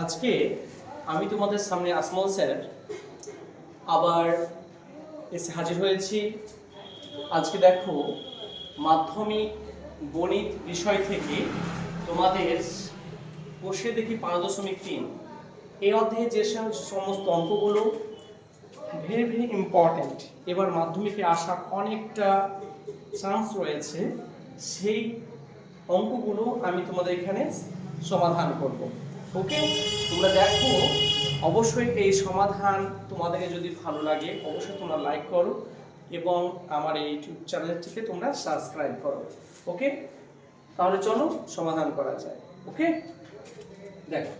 আজকে আমি তোমাদের সামনে আসমল স্যার আবার এসে হাজির হয়েছি। আজকে দেখো, মাধ্যমিক গণিত বিষয় থেকে তোমাদের বসে দেখি পাঁচ দশমিক তিন। এই অধ্যায়ে যে সমস্ত অঙ্কগুলো ভেরি ভেরি ইম্পর্ট্যান্ট এবার মাধ্যমিকে আসার অনেকটা চান্স রয়েছে। সেই অঙ্কগুলো আমি তোমাদের এখানে সমাধান করব। ওকে, তোমরা দেখো, অবশ্যই এই সমাধান তোমাদেরকে যদি ভালো লাগে, অবশ্যই তোমরা লাইক করো এবং আমার এই ইউটিউব চ্যানেলটিকে তোমরা সাবস্ক্রাইব করো, ওকে? তাহলে চলো সমাধান করা যায়, ওকে? দেখো,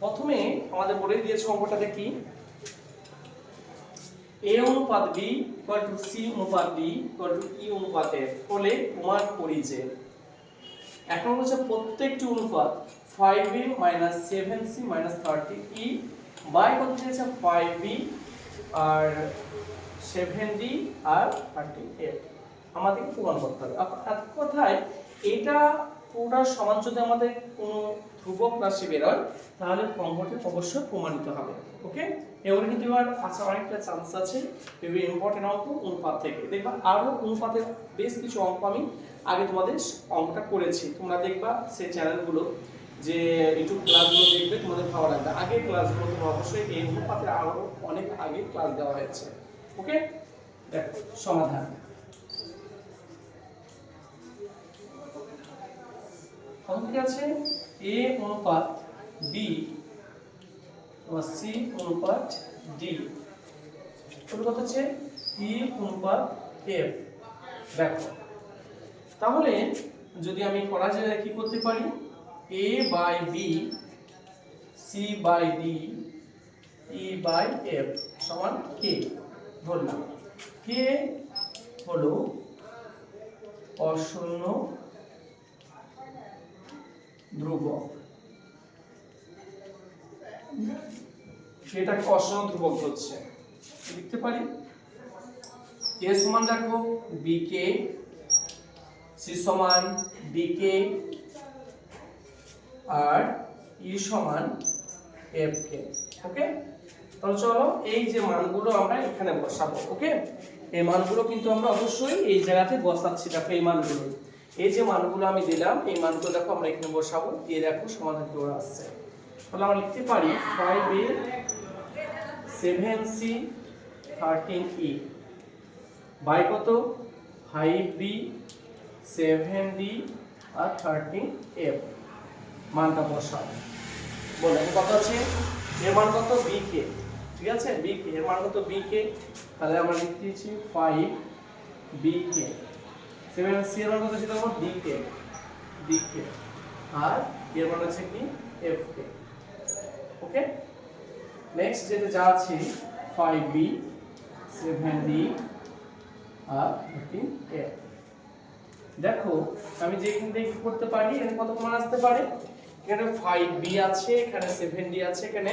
প্রথমে আমাদের বলে দিয়েছে অঙ্কটা দেখি এ অনুপাত বি ইকুয়াল টু সি অনুপাত ডি ইকুয়াল টু ই অনুপাত এফ হলে প্রমাণ করি যে এখন হচ্ছে প্রত্যেকটি অনুপাত five B minus seven C minus thirty E by কত চেয়েছে ফাইভ বি আর সেভেন ডি আর থার্টি এফ আমাদেরকে প্রমাণ করতে হবে। আপ- এক কথায় এটা পুরোটা সমান যদি আমাদের কোনো ধ্রুবক রাশি বেরোয়, তাহলে অঙ্কটি অবশ্যই প্রমাণিত হবে। ওকে? এবারে কিন্তু এবার আসার অনেকটা চান্স আছে। ভেরি ইম্পর্টেন্ট অঙ্ক অনুপাত থেকে। দেখবা আরও অনুপাতের বেশ কিছু অঙ্ক আমি আগে তোমাদের অঙ্কটা করেছি। তোমরা দেখবা সেই চ্যানেলগুলো যে ইউটিউব ক্লাসগুলো দেখবে তোমাদের ভালো লাগবে। আগের ক্লাসগুলো তোমরা অবশ্যই এই অনুপাতে আরও অনেক আগে ক্লাস দেওয়া হয়েছে। ওকে দেখো, সমাধান। আছে? এ অনুপাত বি সি অনুপাত ডি। কত হচ্ছে? ই অনুপাত এফ। দেখো, তাহলে যদি আমি করা যায় কি করতে পারি? A by B C by D E by F সমান কে ধরলাম। কে হলো অশূন্য ধ্রুবক। এটাকে অশূন্য ধ্রুবক হচ্ছে লিখতে পারি? এ সমান রাখব বি কে সি সমান ডি কে আর ই সমান এফ কে ওকে তাহলে চলো এই যে মানগুলো আমরা এখানে বসাবো ওকে এই মানগুলো কিন্তু আমরা অবশ্যই এই জায়গাতে বসাচ্ছি, দেখো এই মানগুলো। এই যে মানগুলো আমি দিলাম, এই মানগুলো দেখো আমরা এখানে বসাবো, দিয়ে দেখো সমাধান করে আসছে। তাহলে আমরা লিখতে পারি five A seven C thirteen E by কত? ফাইভ বি সেভেন ডি আর থার্টিন এফ মানটা বসাও। বলে কত আছে এর মান কত? বি কে ঠিক আছে? বি কে এর মান কত? বি কে তাহলে আমরা লিখতে দিচ্ছি five B K seven C এর মান কত ছিল আমার ডি কে ডি কে আর এর মান হচ্ছে কি? এফ কে ওকে নেক্সট যেটা যা আছে ফাইভ বি সেভেন ডি আর থার্টিন এফ দেখো, আমি যেখান থেকে কি করতে পারি, এখানে কত মান আসতে পারে? এখানে ফাইভ বি আছে, এখানে সেভেন ডি আছে, এখানে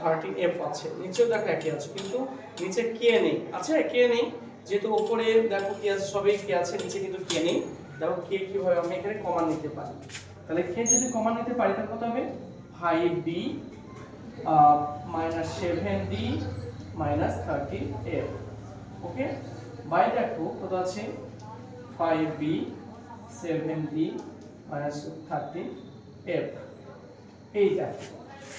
থার্টিন এফ আছে। নিচেও দেখো একই আছে, কিন্তু নিচে কে নেই। আছে কে নেই, যেহেতু উপরে দেখো কি আছে, সবই কে আছে, নিচে কিন্তু কে নেই। দেখো কে কীভাবে আমি এখানে কমান নিতে পারি। তাহলে কে যদি কমান নিতে পারি, তাহলে কত হবে? Five D minus seven D minus thirty F okay by দেখো, কত আছে? Five B seven D minus thirty F এইটা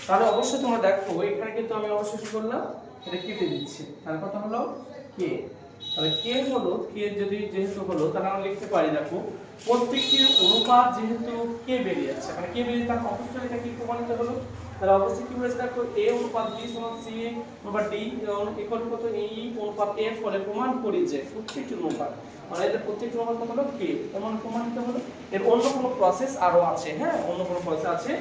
তাহলে অবশ্যই তোমরা দেখো, এখানে কিন্তু আমি অবশ্যই কি করলাম? এটা কেটে দিচ্ছি। তাহলে কত হলো? কে তাহলে কে হলো কে যদি যেহেতু হলো, তাহলে আমরা লিখতে পারি, দেখো প্রত্যেকটি অনুপাত যেহেতু কে বেরিয়ে যাচ্ছে মানে কে বেরিয়ে তার অবশ্যই এটা কি প্রমাণিত হলো? তাহলে অবশ্যই কি হয়েছে দেখো এ অনুপাত বি সমান সি অনুপাত ডি ইকুয়াল কত এই অনুপাত এফ হলে প্রমাণ করি যে প্রত্যেকটি অনুপাত মানে এদের প্রত্যেকটি অনুপাত কত হলো? কে এমন প্রমাণিত হলো। এর অন্য কোনো প্রসেস আরও আছে হ্যাঁ? অন্য কোনো প্রসেস আছে।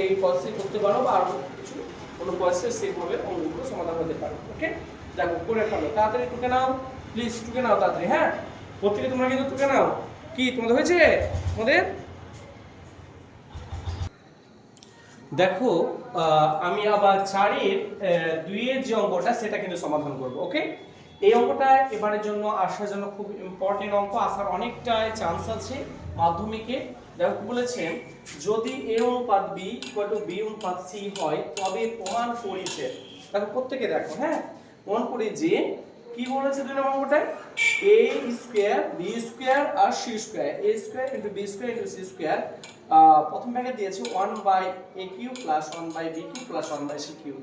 এই প্রসেস করতে পারো বা আরও কিছু। কোনো প্রসেস সেইভাবে অঙ্কগুলো সমাধান হতে পারে ওকে দেখো, করে ফেলো। তাড়াতাড়ি টুকে নাও প্লিজ টুকে নাও তাড়াতাড়ি হ্যাঁ? প্রত্যেকে তোমরা কিন্তু টুকে নাও। কি, তোমাদের হয়েছে? তোমাদের দেখো আমি আবার চারের দুইয়ের যে অঙ্কটা, সেটা কিন্তু সমাধান করব ওকে এই অঙ্কটা এবারের জন্য আসার জন্য খুব ইম্পর্টেন্ট অঙ্ক, আসার অনেকটাই চান্স আছে মাধ্যমিকে। দেখো বলেছেন, যদি এ অনুপাত বি ইকুয়াল টু বি অনুপাত সি হয়, তবে প্রমাণ করি যে দেখো প্রত্যেকে দেখো হ্যাঁ? প্রমাণ করি যে কি বলেছে দুই নম্বর ওটায় A square B square R C square A square into B square into C square প্রথম ব্যাগে দিয়েছে one by A cube plus one by B cube plus one by C cube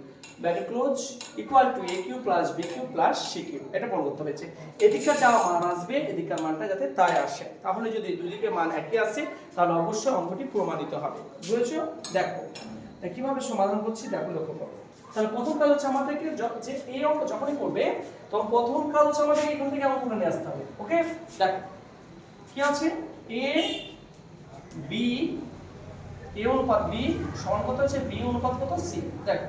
ব্যাকে close equal to A cube plus B cube plus C cube এটা প্রমাণ করতে হয়েছে। এদিকটা যা মান আসবে এদিককার মানটা যাতে তাই আসে। তাহলে যদি দুদিকে মান একই আসে তাহলে অবশ্যই অঙ্কটি প্রমাণিত হবে। বুঝেছ? দেখো। কীভাবে সমাধান করছি? দেখো লক্ষ্য করো। তাহলে প্রথম কাজ হচ্ছে আমাদেরকে য- এই অঙ্ক যখনই করবে, তখন প্রথম কাজ হচ্ছে আমাদেরকে এখান থেকে অঙ্কটা নিয়ে আসতে হবে, ওকে? দেখো, কি আছে? এ বি এ অনুপাত বি সমান কত হচ্ছে? বি অনুপাত কত? সি দেখো,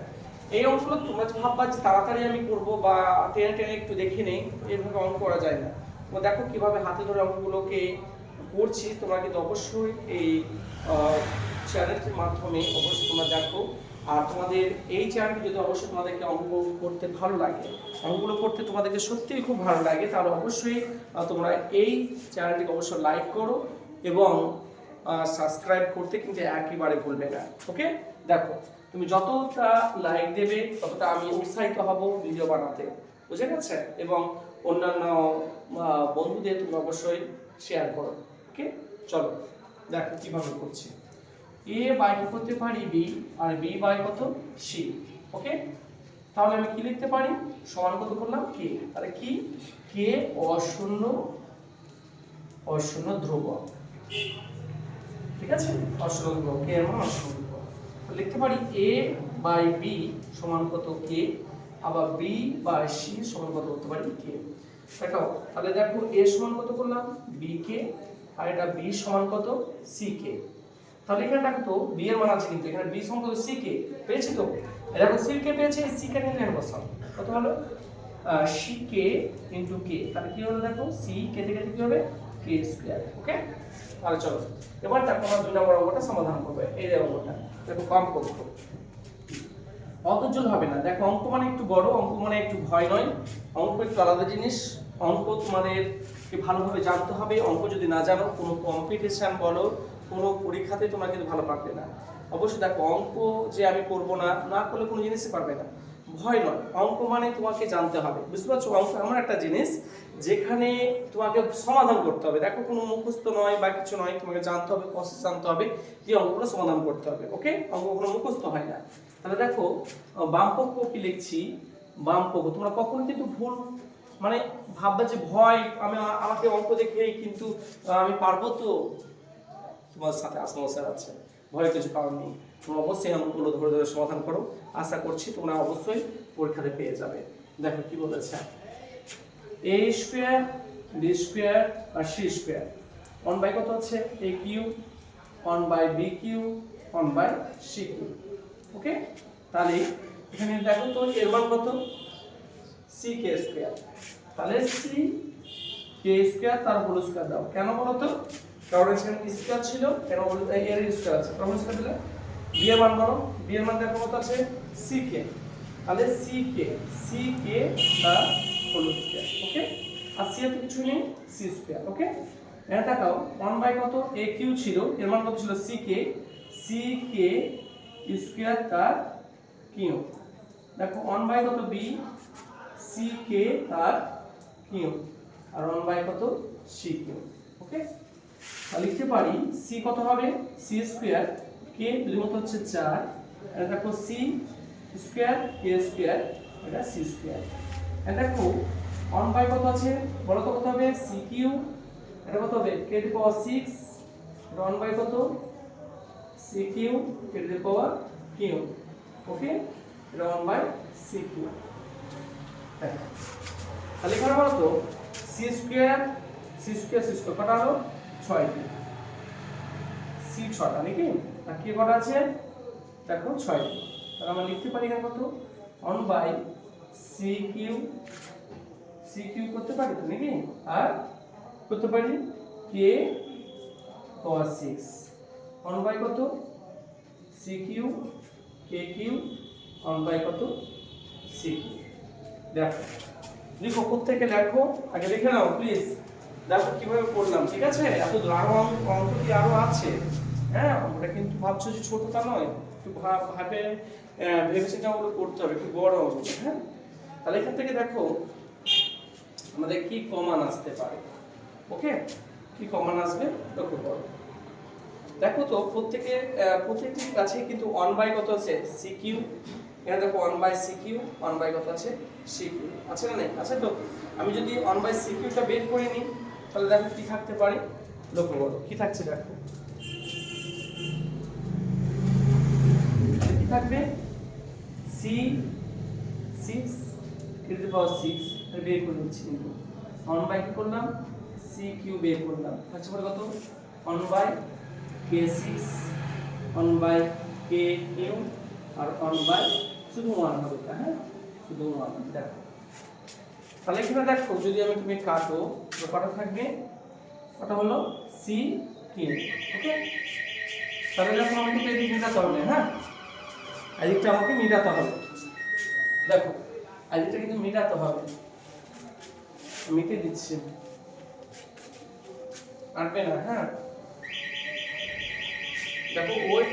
এই অঙ্কগুলো তোমরা ভাববা যে তাড়াতাড়ি আমি করব বা টেনে টেনে একটু দেখে নেই, এভাবে অঙ্ক করা যায় না। তো দেখো কীভাবে হাতে ধরে অঙ্কগুলোকে করছি, তোমরা কিন্তু অবশ্যই এই চ্যানেলটির মাধ্যমে অবশ্যই তোমরা দেখো। আর তোমাদের এই চ্যানেলটি যদি অবশ্যই তোমাদেরকে অঙ্ক করতে ভালো লাগে অঙ্কগুলো করতে তোমাদেরকে সত্যিই খুব ভালো লাগে, তাহলে অবশ্যই তোমরা এই চ্যানেলটিকে অবশ্যই লাইক করো এবং সাবস্ক্রাইব করতে কিন্তু একেবারে ভুলবে না ওকে দেখো, তুমি যতটা লাইক দেবে, ততটা আমি উৎসাহিত হব ভিডিও বানাতে, বুঝে গেছে? এবং অন্যান্য বন্ধুদের তুমি অবশ্যই শেয়ার করো ওকে চলো, দেখো কীভাবে করছি। এ বাই করতে পারি বি আর বি বাই কত? সি ওকে তাহলে আমি কি লিখতে পারি? সমান কত করলাম? কে তাহলে কি? কে অশূন্য অশূন্য ধ্রুবক। ঠিক আছে? অশূন্য ধ্রুবক। কে এর অশূন্য লিখতে পারি এ বাই বি সমান কত কে আবার বি বাই সি সমান কত করতে পারি কে দেখো, তাহলে দেখো এ সমান কত করলাম? বি কে আর এটা বি সমান কত? সি কে তাহলে এখানে দেখো তো বি এর মান আছে কিন্তু, এখানে বি সমান কত সি কে পেয়েছি তো? দেখো সি কে পেয়েছি সি কে নেব বসাও। কত হলো? সি কে ইন্টু কে তাহলে কি হলো দেখো? সি কে থেকে কি হবে? কে স্কোয়ার ওকে তাহলে চলো, এবার দেখো আমরা দুই নম্বর অঙ্কটা সমাধান করবে, এই যে অঙ্কটা। দেখো কম করব অত জল হবে না। দেখো, অঙ্ক মানে একটু বড়, অঙ্ক মানে একটু ভয় নয়। অঙ্ক একটু আলাদা জিনিস। অঙ্ক তোমাদেরকে ভালোভাবে জানতে হবে। অঙ্ক যদি না জানো, কোনো কম্পিটিশন বলো কোনো পরীক্ষাতে তোমরা কিন্তু ভালো পারবে না। অবশ্যই দেখো অঙ্ক যে আমি করব না না করলে কোনো জিনিসই পারবে না। ভয় নয় অঙ্ক মানে তোমাকে জানতে হবে। বুঝতে পারছ? অঙ্ক এমন একটা জিনিস যেখানে তোমাকে সমাধান করতে হবে। দেখো কোনো মুখস্থ নয় বা কিছু নয় তোমাকে জানতে হবে প্রসেস জানতে হবে দিয়ে অঙ্কগুলো সমাধান করতে হবে ওকে অঙ্ক কোনো মুখস্থ হয় না। তাহলে দেখো আহ, বাম পক্ষ কি লিখছি? বাম পক্ষ তোমরা কখনো কিন্তু ভুল মানে ভাববে যে ভয় আমি আমাকে অঙ্ক দেখেই কিন্তু আমি পারব তো? তোমার সাথে আসমা স্যার আছে। ভয় কিছু কারণ নেই। তোমরা অবশ্যই অঙ্কগুলো ধরে ধরে সমাধান করো। আশা করছি তোমরা অবশ্যই পরীক্ষাতে পেয়ে যাবে। দেখো কি বলেছে। এ স্কোয়ার বি স্কোয়ার আর সি স্কোয়ার ওয়ান বাই কত হচ্ছে A cube one by B cube one by C cube okay তাহলে এখানে দেখো তো, এর মান কত? সি কে স্কোয়ার তাহলে সি কে স্কোয়ার তার হোল স্কোয়ার দাও। কেন বলো তো? কারণ এখানে স্কোয়ার ছিল কেন এর স্কোয়ার আছে। কারণ স্কোয়ার দিলে বি এর মান বলো। বি এর মান দেখো কত আছে সি কে তাহলে সি কে সি কে তার হোল স্কোয়ার ওকে আর সি এর তো কিছু নেই সি স্কোয়ার ওকে এটা দেখাও ওয়ান বাই কত? এ কিউ ছিল, এর মান কত ছিল? C K C K square তার কিউ দেখো ওয়ান বাই কত বি সি কে তার কিউ আর ওয়ান বাই কত সি কিউ ওকে লিখতে পারি সি কত হবে? সি স্কোয়ার কে দুই মতো হচ্ছে চার। এটা দেখো সি স্কোয়ার কে স্কোয়ার এটা সি স্কোয়ার এটা দেখো ওয়ান বাই কত আছে? বলো তো কত হবে? সি কিউ এটা কত হবে? K to power six one by কত? C cube K to power cube okay এটা ওয়ান বাই সি কিউ তাহলে এখানে তো C square C square C square কটা হলো? ছয়টি সি ছটা নাকি আর কি কটা আছে? দেখো ছয়টি তাহলে আমরা লিখতে পারি এখানে কত? ওয়ান বাই সি কিউ করতে পারি তো নাকি? আর করতে পারি K power six one by কত? C K cube one by কত? সি কিউ দেখো। লিখো থেকে লেখো। আগে লিখে নাও প্লিজ দেখো কীভাবে করলাম ঠিক আছে? এত আরও অঙ্ক কি আরও আছে। হ্যাঁ ওটা কিন্তু ভাবছ যে ছোট তা নয়। একটু ভাব- ভাবে আহ, ভেবে চিন্তে ওগুলো করতে হবে একটু বড় অঙ্ক হ্যাঁ? তাহলে এখান থেকে দেখো আমাদের কি কমান আসতে পারে ওকে? কি কমান আসবে? লক্ষ্য করো দেখো তো প্রত্যেকের প্রত্যেকটির কাছে কিন্তু ওয়ান বাই কত আছে? সি কিউ এখানে দেখো one by C cube one by কত আছে? সি কিউ আছে না নেই? আছে তো? আমি যদি ওয়ান বাই সি কিউটা বের করে নিই তাহলে দেখো কি থাকতে পারে? লক্ষ্য করো, কি থাকছে দেখো? কি থাকবে? C six to power six বের করে নিচ্ছি কিন্তু। ওয়ান বাই কি করলাম? সি কিউ বের করলাম। থাকছে পরে কত? One by K six one by K cube R one by শুধু ওয়ান হবে হ্যাঁ শুধু ওয়ান দেখো। তাহলে এখানে দেখো, যদি আমি তুমি কাটো তো কটা থাকবে? কটা হলো? সি কিউ ওকে তাহলে দেখো আমাকে এদিকে মেটাতে হবে হ্যাঁ? এদিকটা আমাকে মেটাতে হবে। দেখো, এদিকটা কিন্তু মেটাতে হবে। মেটে দিচ্ছি। আটবে না হ্যাঁ? দেখো, ওই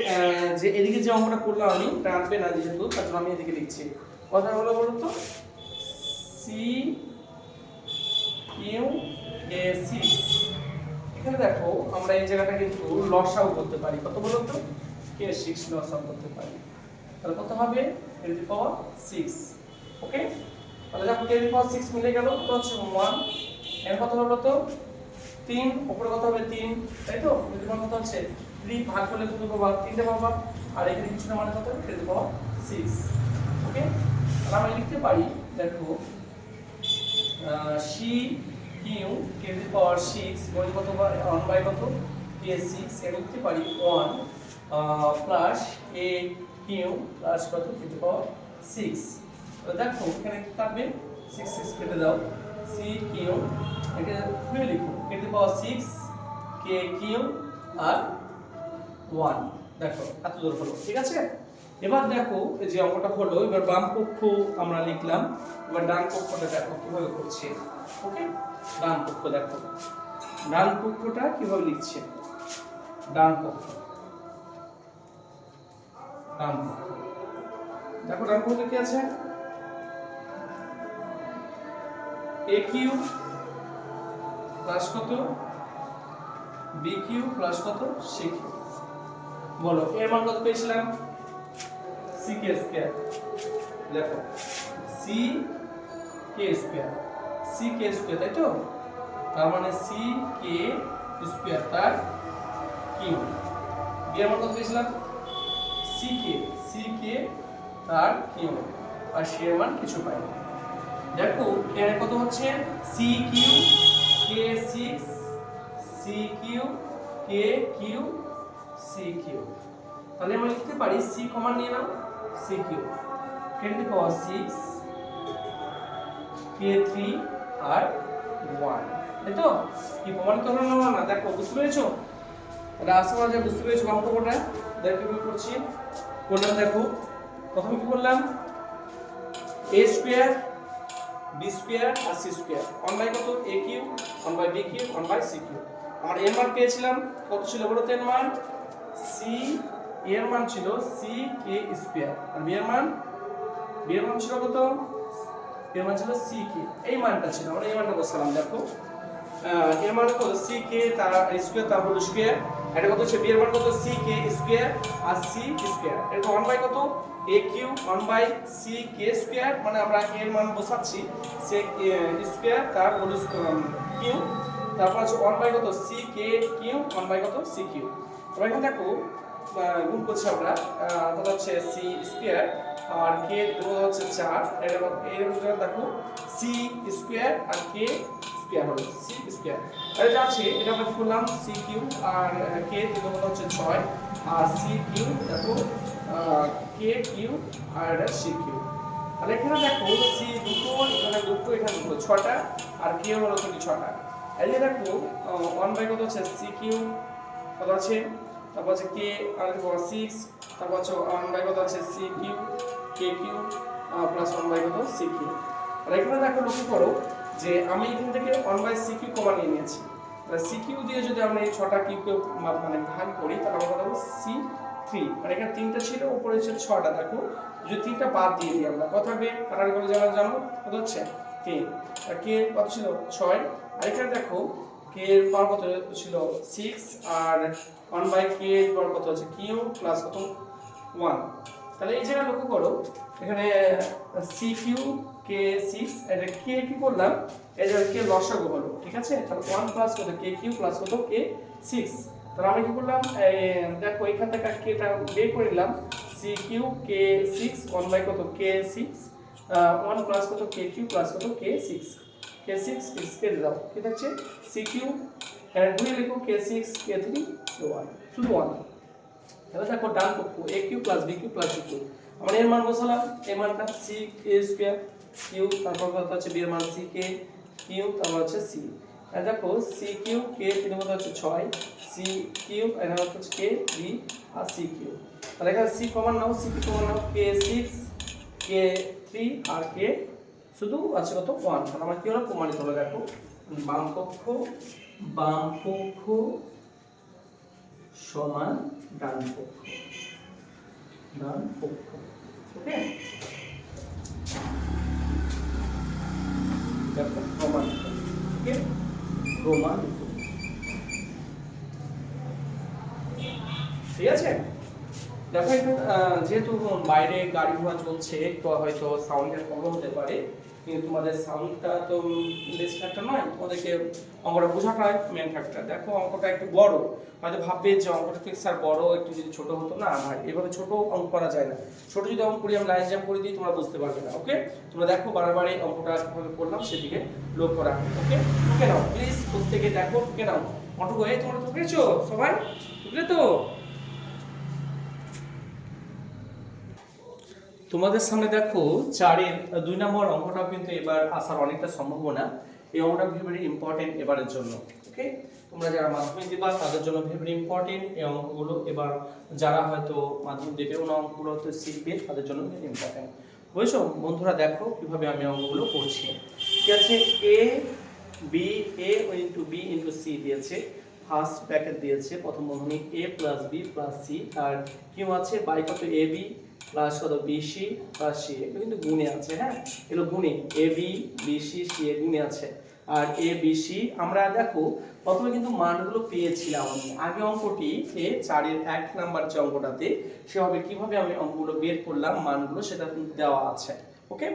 যে এদিকে যে অঙ্কটা করলাম আমি আনবে না যেহেতু, তার জন্য আমি এদিকে লিখছি। কথা হলো বলুন তো সি এ সিক্স এখানে দেখো, আমরা এই জায়গাটা কিন্তু লসাও করতে পারি। কত বলুন তো? কে সিক্স লসাও করতে পারি। তাহলে কত হবে? Ten to power six okay তাহলে দেখো টেন পাওয়ার সিক্স মিলে গেল, কত হচ্ছে? ওয়ানের কত হলো তো তিন। উপরে কত হবে? তিন। তাই তো? যদি কত হচ্ছে? থ্রি ভাগ করলে তুমি পাবা? তিনটে পাবা। আর এখানে কিছু না মানে কত? Ten to power six okay তাহলে আমরা লিখতে পারি, দেখো C cube K to power six বলে কত ওয়ান বাই কত? কে সিক্স লিখতে পারি one plus A cube plus কত? কে টু পাওয়ার সিক্স দেখো, এখানে থাকবে? সিক্স সিক্স কেটে দাও। সি কিউ এখানে খুলে লিখো। K to power six K cube, R one দেখো, এত দূর হলো। ঠিক আছে? এবার দেখো, এই যে অঙ্কটা হলো, এবার বাম পক্ষ আমরা লিখলাম, এবার ডান পক্ষটা দেখো কীভাবে করছে ওকে ডান পক্ষ দেখো। ডান পক্ষটা কীভাবে লিখছে? ডান পক্ষ। ডান পক্ষ। দেখো, ডান পক্ষে কি আছে? এ কিউ প্লাস কত? বি কিউ প্লাস কত? সি কিউ বলো, এর মান কত পেয়েছিলাম? সি কে স্কয়ার দেখো C K square C K square তাই তো? তার মানে সি কে স্কয়ার তার কিউ বি মান কত পেয়েছিলাম? সি কে সি কে তার কিউ আর সি মান কিছু পাইনি। দেখো, এখানে কত হচ্ছে? C cube K six C cube K cube C cube তাহলে আমরা লিখতে পারি সি কমান নিয়ে নাও। C cube ten to power six K three R one তাই তো কি প্রমাণিত হলো না না দেখো, বুঝতে পেরেছ? এটা আশা করা বুঝতে পেরেছ বাক্যটা? দেখো কীভাবে করছি করলাম দেখো, প্রথমে কি করলাম এ স্কোয়ার বি স্কোয়ার আর সি স্কোয়ার ওয়ান বাই কত? A cube one by B cube one by C cube আমার এর মান পেয়েছিলাম, কত ছিল বলো তো এর মান সি এর মান ছিল সি কে স্কোয়ার আর বি এর মান? বি এর মান ছিল কত? এর মান ছিল সি কে এই মানটা ছিল। আমরা এই মানটা বসালাম, দেখো। এর মান কত? সি কে তার স্কোয়ার তার হোল স্কোয়ার এটা কত হচ্ছে? বি এর মান কত? সি কে স্কোয়ার আর সি স্কোয়ার এটা ওয়ান বাই কত? A cube one by C K square মানে আমরা এর মান বসাচ্ছি। সে স্কোয়ার তার হোল কিউ তারপর আছে ওয়ান বাই কত? C K cube one by কত? সি কিউ এবার এখানে দেখো গুণ করছি আমরা। কত হচ্ছে সি স্কোয়ার আর কে কত হচ্ছে চার। এটা এর ভিতরে দেখো সি স্কোয়ার আর কে স্কোয়ার হলো সি স্কোয়ার এটা আছে এটা আমরা করলাম সি কিউ আর কে দুটো হচ্ছে ছয়। আর সি কিউ দেখো কে কিউ আর এটা সি কিউ তাহলে এখানে দেখো সি দুটো এখানে দুটো এখানে দুটো ছটা আর কে হলো ছটা এই যে দেখো ওয়ান বাই কত হচ্ছে? সি কিউ কত আছে? তারপর হচ্ছে কে আর সিক্স তারপর হচ্ছে ওয়ান বাই কত আছে C cube K cube plus one by কত সি কিউ আর এখানে দেখো লক্ষ্য করো যে আমি এখান থেকে one by C cube common নিয়ে নিয়েছি। সি কিউ দিয়ে যদি আমরা এই ছটা কিউকে মানে ভাগ করি, তাহলে আমরা পাবো সি থ্রি মানে এখানে তিনটা ছিল, উপরে ছিল ছটা, দেখো। যদি তিনটা বাদ দিয়ে দিই আমরা, কত হবে? কাটারি করে জানা, জানো? কত হচ্ছে? আর কে কত ছিল? ছয়। আর এখানে দেখো কে এর পাওয়ার কত ছিল সিক্স আর ওয়ান বাই কে এর পাওয়ার কত হচ্ছে কিউ প্লাস কত? ওয়ান তাহলে এই জায়গায় লক্ষ্য করো, এখানে সি কিউ কে সিক্স এটা কে কি করলাম? জায়গায় কে লসাগু হলো ঠিক আছে? তাহলে ওয়ান প্লাস কত কে কিউ প্লাস কত কে সিক্স তাহলে আমি কি করলাম? দেখো, এখান থেকে কেটা বের করে নিলাম। C cube K six one by কত কে সিক্স ওয়ান প্লাস কত কে কিউ প্লাস কত K six K six six K দাও কি থাকছে সি কিউ লিখো K six K three one শুধু ওয়ান তাহলে দেখো ডান পক্ষ A cube plus B cube plus cube আমরা এর মান বসালাম, এর মানটা সি কে স্কোয়ার কিউ তারপর কত হচ্ছে বি এর মান সি কে কিউ তারপর হচ্ছে সি আর দেখো সি কিউ কে তিন হচ্ছে ছয় সি কিউ এখানে হচ্ছে কে বি আর সি কিউ এখানে সি কমান নাও সি কিউ কমান নাও কে সিক্স কে থ্রি আর কে শুধু আছে কত ওয়ান। তাহলে আমার কি হলো? প্রমাণিত হলো, দেখো। বাম পক্ষ বাম পক্ষ সমান ডান পক্ষ। ডান পক্ষ, ওকে? দেখো, প্রমাণিত, ওকে? প্রমাণিত। ঠিক আছে? দেখো যেহেতু বাইরে গাড়ি ঘোড়া চলছে তো হয়তো সাউন্ডের প্রবলেম হতে পারে। কিন্তু তোমাদের সাউন্ডটা তো বেস্ট ফ্যাক্টর নয়, তোমাদেরকে অঙ্কটা বোঝাটাই মেন ফ্যাক্টর দেখো, অঙ্কটা একটু বড়। হয়তো ভাববে যে অঙ্কটা থেকে স্যার বড়, একটু যদি ছোট হতো, না ভাই, এভাবে ছোট অঙ্ক করা যায় না। ছোট যদি অঙ্ক করি, আমি লাইন জ্যাম করে দিই, তোমরা বুঝতে পারবে না ওকে তোমরা দেখো, বারবার এই অঙ্কটা কীভাবে করলাম, সেদিকে লক্ষ্য রাখো ওকে ওকে নাও প্লিজ প্রত্যেকে দেখো ওকে নাও অটো হয়ে তোমরা তো সবাই? বুঝলে তো? তোমাদের সামনে দেখো চারের দুই নম্বর অঙ্কটা কিন্তু এবার আসার অনেকটা সম্ভাবনা। এই অঙ্কটা ভেরি ইম্পর্টেন্ট এবারের জন্য ওকে তোমরা যারা মাধ্যমিক দিবা, তাদের জন্য ভেরি ইম্পর্টেন্ট এই অঙ্কগুলো এবার যারা হয়তো মাধ্যমিক দেবেও না অঙ্কগুলো হয়তো শিখবে, তাদের জন্য ভেরি ইম্পর্টেন্ট বুঝছ? বন্ধুরা দেখো কীভাবে আমি অঙ্কগুলো করছি। ঠিক আছে? A B A into B into C দিয়েছে ফার্স্ট ব্র্যাকেট দিয়েছে। প্রথম বন্ধনী A plus B plus C R cube আছে বাই কত? এ বি প্লাস হলো বিসি প্লাস সি এগুলো কিন্তু গুণে আছে হ্যাঁ? এগুলো গুণে। A B B C C A গুণে আছে। আর এ বিসি আমরা দেখো, প্রথমে কিন্তু মানগুলো পেয়েছিলাম আমি। আগে অঙ্কটি চারের এক নাম্বার যে অঙ্কটাতে, সেভাবে কীভাবে আমি অঙ্কগুলো বের করলাম, মানগুলো সেটা কিন্তু দেওয়া আছে। ওকে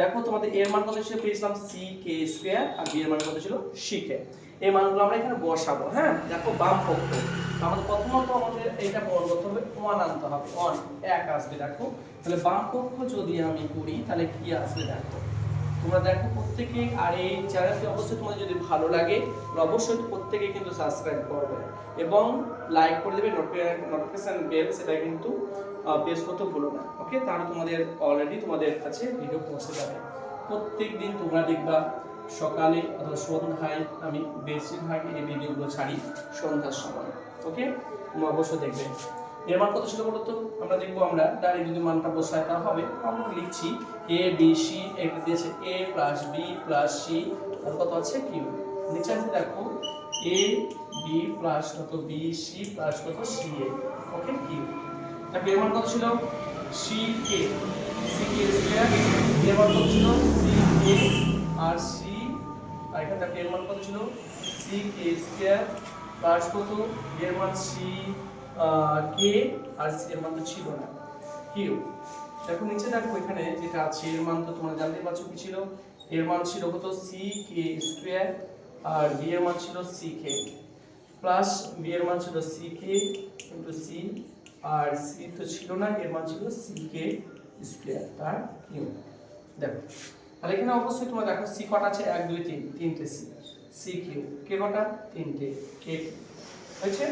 দেখো তোমাদের এর মান কত ছিল? পেয়েছিলাম সি কে স্কোয়ার আর বি এর মান কত ছিল? সি কে এই মানগুলো আমরা এখানে বসাবো হ্যাঁ? দেখো বাম পক্ষ। আমাদের প্রথমত আমাদের এটা বল করতে হবে ওয়ান আনতে হবে ওয়ান এক আসবে, দেখো। তাহলে বাম পক্ষ যদি আমি করি, তাহলে কি আসবে, দেখো? তোমরা দেখো প্রত্যেকে, আর এই চ্যানেলটি অবশ্যই তোমাদের যদি ভালো লাগে অবশ্যই প্রত্যেকে কিন্তু সাবস্ক্রাইব করবে। এবং লাইক করে দেবে নোটিফিকেশন বেল সেটা কিন্তু প্রেস করতে ভুলো না ওকে তাহলে তোমাদের অলরেডি তোমাদের কাছে ভিডিও পৌঁছে যাবে। প্রত্যেক দিন তোমরা দেখবা, সকালে অথবা সন্ধ্যায় আমি বেশিরভাগ এই ভিডিওগুলো ছাড়ি সন্ধ্যার সময় ওকে তোমরা অবশ্যই দেখবে। এর মান কত ছিল বলো তো? আমরা দেখব আমরা ডাইরেক্ট যদি মানটা বসাই তা হবে। আমরা লিখছি এ বি সি এটা দিয়েছে A plus B plus C কত আছে কিউ নিচে আছে দেখো এ বি প্লাস কত বি সি প্লাস কত সি এ ওকে কিউ তারপর এর মান কত ছিল? C K C K square এর মান কত ছিল? সি কে আর সি আর এখানে দেখো এর মান কত ছিল? সি কে স্কয়ার প্লাস কত? এর মান সি কে আর সি এর মান তো ছিল না। কিউ দেখো নিচে দেখো এখানে যেটা আছে, এর মান তো তোমরা জানতে পারছ কি ছিল? এর মান ছিল কত? সি কে স্কয়ার আর বি এর মান ছিল সি কে প্লাস বি এর মান ছিল সি কে ইন্টু সি আর সি তো ছিল না, এর মান ছিল সি কে স্কয়ার তার কিউ দেখো, তাহলে এখানে অবশ্যই তোমরা দেখো সি কটা আছে? এক, দুই, তিন, তিনটে সি সি কিউ কে কটা? তিনটে। কে হয়েছে?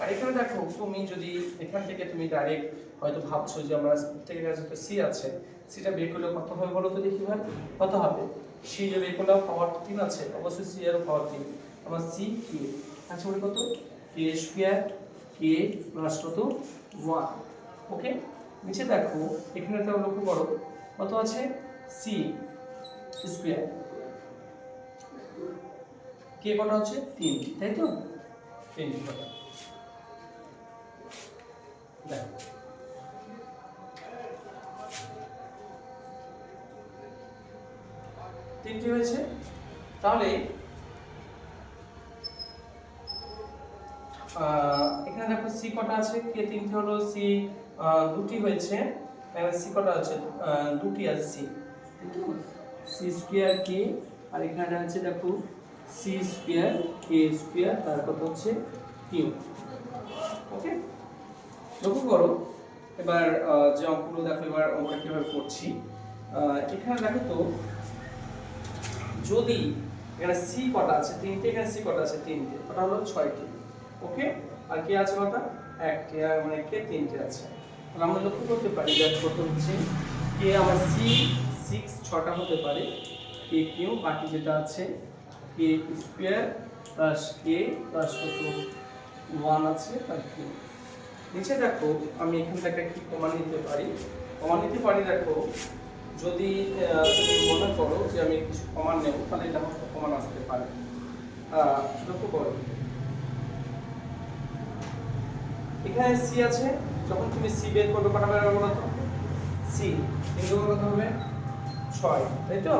আর এখানে দেখো, তুমি যদি এখান থেকে তুমি ডাইরেক্ট হয়তো ভাবছ যে আমরা প্রত্যেকের কাছে তো সি আছে। সিটা বের করলে কত হবে বলো তো দেখি ভাই? কত হবে? সি যে বের করলে পাওয়ার তিন আছে, অবশ্যই সি এর পাওয়ার তিন। আমার সি কিউ আছে কত? কে স্কোয়ার কে প্লাস কত? ওয়ান ওকে নিচে দেখো, এখানে তো লক্ষ্য করো, কত আছে? সি স্কোয়ার কে কটা হচ্ছে? তিনটি তাই তো? তিনটি তিনটি হয়েছে। তাহলে এখানে দেখো সি কটা আছে? কে তিনটি হলো সি দুটি হয়েছে। সি কটা আছে দুটি আছে সি সি স্কোয়ার কে আর এখানে আছে দেখো সি স্কোয়ার কে স্কোয়ার তার কত হচ্ছে? কিউ ওকে লক্ষ্য করো, এবার যে অঙ্কগুলো দেখো, এবার অঙ্কটা কীভাবে করছি। এখানে দেখো তো, যদি এখানে সি কটা আছে? তিনটে, এখানে সি কটা আছে? তিনটে। কটা হলো? ছয়টি। ওকে? আর কে আছে কটা একটি আর মানে কে? তিনটে আছে। তাহলে আমরা লক্ষ্য করতে পারি যে কত হচ্ছে কে আমার সি, সিক্স, ছটা হতে পারে। কে কিউ, বাকি যেটা আছে, K square plus K plus কত? ওয়ান আছে, তার কিউ নিচে দেখো, আমি এখান থেকে কি কমান নিতে পারি। কমান নিতে পারি, দেখো, যদি তুমি মনে করো যে আমি কিছু কমান নেব, তাহলে এটা আমার কমান আসতে পারে। লক্ষ্য করো। এখানে সি আছে, যখন তুমি সি বের করবে কটা বের হবে বলো তো? সি কিন্তু কত হবে ছয়, তাই তো?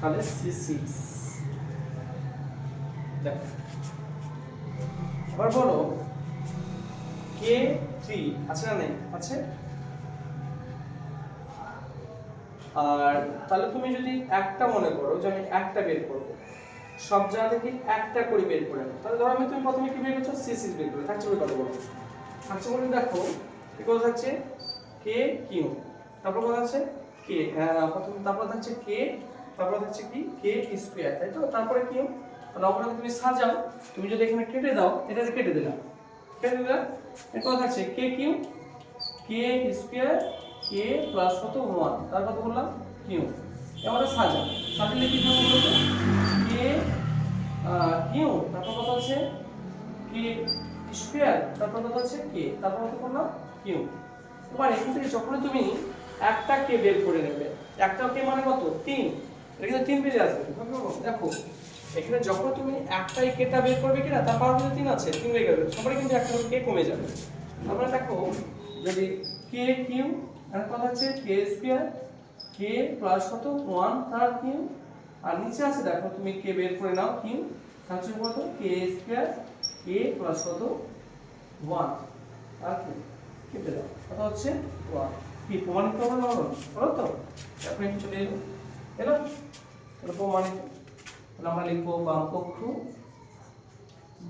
তাহলে সি সিক্স দেখো। আবার বলো কে থ্রি আছে না নেই? আছে? আর তাহলে তুমি যদি একটা মনে করো যে আমি একটা বের করব, সব জায়গা থেকে একটা করে বের করে তাহলে ধরো আমি তুমি প্রথমে কি বের করছ? সি সিক্স বের করে থাকছে বলে কত বলো। থাকছে বলে দেখো কি কথা থাকছে কে, কিউ। তারপর কথা আছে কে প্রথম তারপর থাকছে কে, তারপর থাকছে কি? কে স্কোয়ার, তাই তো? তারপরে কিউ। তাহলে অঙ্কটা তুমি সাজাও, তুমি যদি এখানে কেটে দাও, এটা কেটে দিলাম। কেটে দিলাম এরপর থাকছে K, Q? K square, K plus কত? ওয়ান তার কত বললাম কিউ। এবারে সাজা সাজালে কি হবে কে কিউ। তারপর কত আছে কে স্কোয়ার তারপর আছে কে? তারপর কত করলাম কিউ। এবার এখান থেকে যখন তুমি একটা কে বের করে নেবে, একটা কে মানে কত? তিন। এটা কিন্তু তিন বেরিয়ে আসবে দেখো, এখানে যখন তুমি একটাই কেটা বের করবে কিনা, তার পাওয়ার তিন আছে, তিন বের করবে সবারই কিন্তু একটা কে কমে যাবে। তারপরে দেখো, যদি কে কিউ আর কত হচ্ছে কে স্কোয়ার। কে প্লাস কত? ওয়ান তার কিউ। আর নিচে আছে, দেখো, তুমি কে বের করে নাও, কিউ। তার হচ্ছে কত? কে স্কোয়ার কে প্লাস কত? ওয়ান আর কি? কেটে দাও। কত হচ্ছে? ওয়ান কি, প্রমাণিত হবে না বলো? তো? এখন চলে এলো। এলো? তাহলে প্রমাণিত। তাহলে আমরা লিখব বাম পক্ষ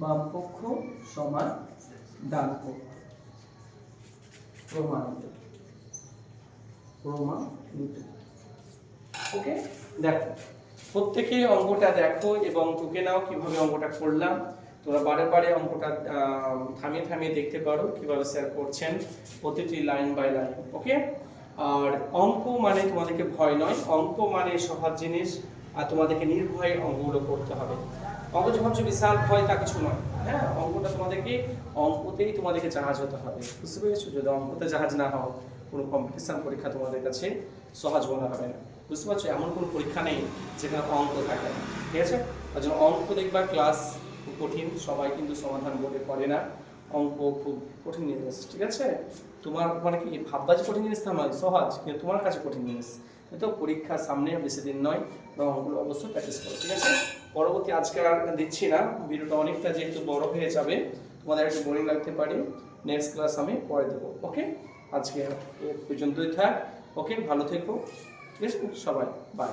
বাম পক্ষ সমান ডান পক্ষ প্রমাণিত। প্রমাণিত। ওকে? দেখো। প্রত্যেকে অঙ্কটা দেখো এবং টুকে নাও কীভাবে অঙ্কটা করলাম। তোমরা বারে বারে অঙ্কটা থামিয়ে থামিয়ে দেখতে পারো কীভাবে স্যার করছেন প্রতিটি লাইন বাই লাইন ওকে আর অঙ্ক মানে তোমাদেরকে ভয় নয়, অঙ্ক মানে সহজ জিনিস আর তোমাদেরকে নির্ভয়ে অঙ্কগুলো করতে হবে। অঙ্ক যে ভাবছ বিশাল ভয় তা কিছু নয় হ্যাঁ? অঙ্কটা তোমাদেরকে, অঙ্কতেই তোমাদেরকে জাহাজ হতে হবে, বুঝতে পেরেছ? যদি অঙ্কতে জাহাজ না হও, কোনো কম্পিটিশান পরীক্ষা তোমাদের কাছে সহজ মনে হবে না, বুঝতে পারছ? এমন কোনো পরীক্ষা নেই যেখানে অঙ্ক থাকে ঠিক আছে? তার জন্য অঙ্ক দেখবা ক্লাস কঠিন, সবাই কিন্তু সমাধান বলে করে না। অঙ্ক খুব কঠিন জিনিস ঠিক আছে? তোমার মানে কি, ভাববা যে কঠিন জিনিস তা নয়, সহজ, কিন্তু তোমার কাছে কঠিন জিনিস। তো পরীক্ষা সামনে বেশি দিন নয় এবং অঙ্কগুলো অবশ্যই প্র্যাকটিস করো, ঠিক আছে? পরবর্তী আজকে আর দিচ্ছি না, ভিডিওটা অনেকটা যেহেতু বড় হয়ে যাবে, তোমাদের একটু বোরিং লাগতে পারে। নেক্সট ক্লাস আমি পরে দেবো ওকে আজকে পর্যন্তই থাক ওকে ভালো থেকো, ঠিক আছে? সবাই বাই